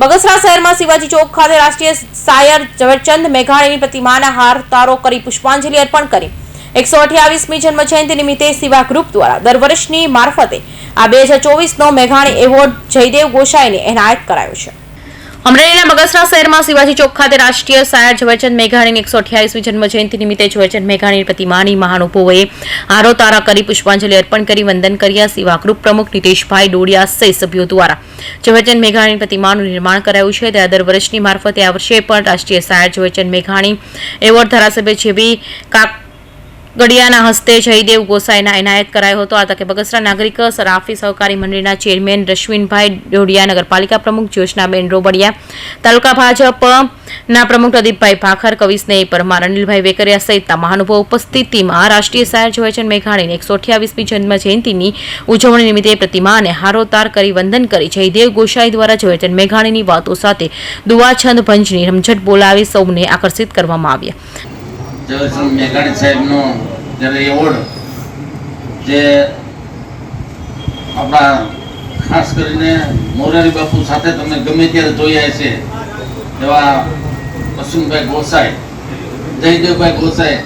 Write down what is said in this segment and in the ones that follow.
બગસરા શહેરમાં શિવાજી ચોક ખાતે રાષ્ટ્રીય શાયર ઝવેરચંદ મેઘાણીની પ્રતિમાના હાર તારો કરી પુષ્પાંજલિ અર્પણ કરી. એકસો અઠ્યાવીસમી જન્મ જયંતિ નિમિત્તે શિવા ગ્રુપ દ્વારા દર વર્ષની મારફતે આ બે હજાર ચોવીસનો મેઘાણી એવોર્ડ જયદેવ ગોસાઈને એનાયત કરાયો છે. અમરેલીના બગસરા શહેરમાં શિવાજી ચોક ખાતે રાષ્ટ્રીય શાયર ઝવેરચંદ મેઘાણીની એકસો અઠ્યાવીસમી જન્મ જયંતિ નિમિત્તે ઝવેરચંદ મેઘાણીની પ્રતિમાની મહાનુભાવોએ આરો તારા કરી પુષ્પાંજલિ અર્પણ કરી, વંદન કર્યા. સેવા પ્રમુખ નીતેશભાઈ ડોડિયા સહિત સભ્યો દ્વારા ઝવેરચંદ મેઘાણીની પ્રતિમાનું નિર્માણ કરાયું છે. ત્યારે દર વર્ષની મારફતે આ વર્ષે પણ રાષ્ટ્રીય શાયર ઝવેરચંદ મેઘાણી એવોર્ડ ધારાસભ્ય જેવી કાક ગડિયાના હસ્તે જયદેવ ગોસાઈના એનાયત કરાયો હતો. આ તકે બગસરા નાગરિક સરાફી સહકારી મંડળના ચેરમેન રશ્વિનભાઈ ડોડિયા, નગરપાલિકા પ્રમુખ જ્યોત્સનાબેન રોબડિયા, તાલુકા ભાજપના પ્રમુખ પ્રદીપભાઈ ભાખર કવિ સ્નેહી પરમાર, અનિલભાઈ વેકરિયા સહિતના મહાનુભાવ ઉપસ્થિતિમાં રાષ્ટ્રીય શાયર જોયચંદ મેઘાણીની એકસો અઠ્યાવીસમી જન્મ જયંતિની ઉજવણી નિમિત્તે પ્રતિમાને હારોતાર કરી વંદન કરી જયદેવ ગોસાઈ દ્વારા જોયચંદ મેઘાણીની વાતો સાથે દુવાછંદ ભંજની રમઝટ બોલાવી સૌને આકર્ષિત કરવામાં આવ્યા. ઝવેરચંદ મેઘાણી સાહેબનો જ્યારે એવોર્ડ જે આપણા ખાસ કરીને મોરારી બાપુ સાથે તમે ગમે ત્યારે જોયા છે એવા અશ્વિનભાઈ ગોસાઈ, જયદેવભાઈ ગોસાઈ,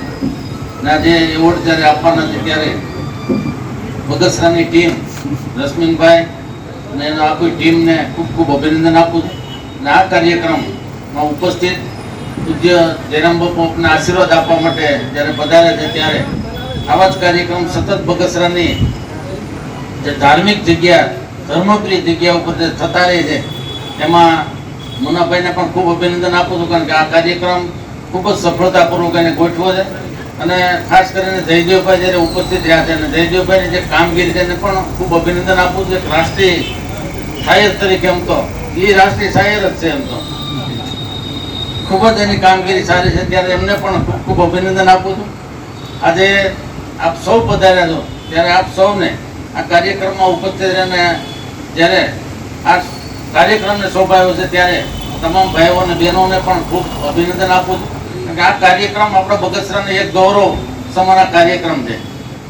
ના જે એવોર્ડ જ્યારે આપવાના છે ત્યારે બગસરાની ટીમ રશ્મિનભાઈ અને એના આખી ટીમને ખૂબ ખૂબ અભિનંદન આપું છું. અને આ કાર્યક્રમમાં ઉપસ્થિત પૂજ્ય જયરામ બાપુ આપને આશીર્વાદ આપવા માટે જ્યારે પધારે છે ત્યારે આવા જ કાર્યક્રમ સતત બગસરાની જે ધાર્મિક જગ્યા, ધર્મપ્રિય જગ્યા ઉપર જે થતા રહે છે, એમાં મુનાભાઈને પણ ખૂબ અભિનંદન આપું છું કારણ કે આ કાર્યક્રમ ખૂબ જ સફળતાપૂર્વક એને ગોઠવો છે. અને ખાસ કરીને જયદેવભાઈ જ્યારે ઉપસ્થિત રહ્યા છે અને જયદેવભાઈની જે કામગીરી છે એને પણ ખૂબ અભિનંદન આપું છું. રાષ્ટ્રીય શાયર તરીકે એમ તો એ રાષ્ટ્રીય શાયર જ છે એમ તો. ખૂબ જ એની કામગીરી સારી છે. ત્યારે એમને પણ ખૂબ ખૂબ અભિનંદન આપું છું. આજે આપ સૌ પધાર્યા છો. ત્યારે આપ સૌને આ કાર્યક્રમમાં ઉપસ્થિત રહીને જ્યારે આ કાર્યક્રમને શોભાયો છે ત્યારે તમામ ભાઈઓ અને બહેનોને પણ ખૂબ અભિનંદન આપું છું. કે આ કાર્યક્રમ આપણા બગસરાને એક ગૌરવ સમાના કાર્યક્રમ છે.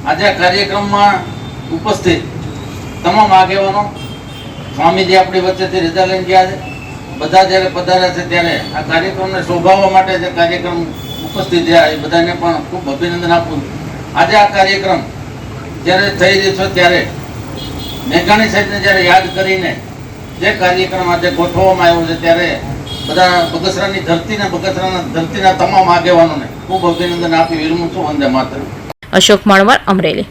આજે આ કાર્યક્રમમાં ઉપસ્થિત તમામ આગેવાનો, સ્વામીજી આપણી વચ્ચેથી રજા લઈને ગયા છે. બધા જ્યારે પધાર્યા છે ત્યારે આ કાર્યક્રમને શોભાવવા માટે જે કાર્યક્રમ ઉપસ્થિત રહ્યા. એ બધાને પણ ખૂબ અભિનંદન આપું આજે આ કાર્યક્રમ જ્યારે થઈ રહ્યો છે ત્યારે મેઘાણી સાહેબને જ્યારે યાદ કરીને જે કાર્યક્રમ આજે ગોઠવવામાં આવ્યો છે ત્યારે બધા બગસરાની ધરતીને બગસરાના ધરતીના તમામ આગેવાનોને ખૂબ અભિનંદન આપી વિરમું છું. વંદે માત્ર અશોક મણવર, અમરેલી.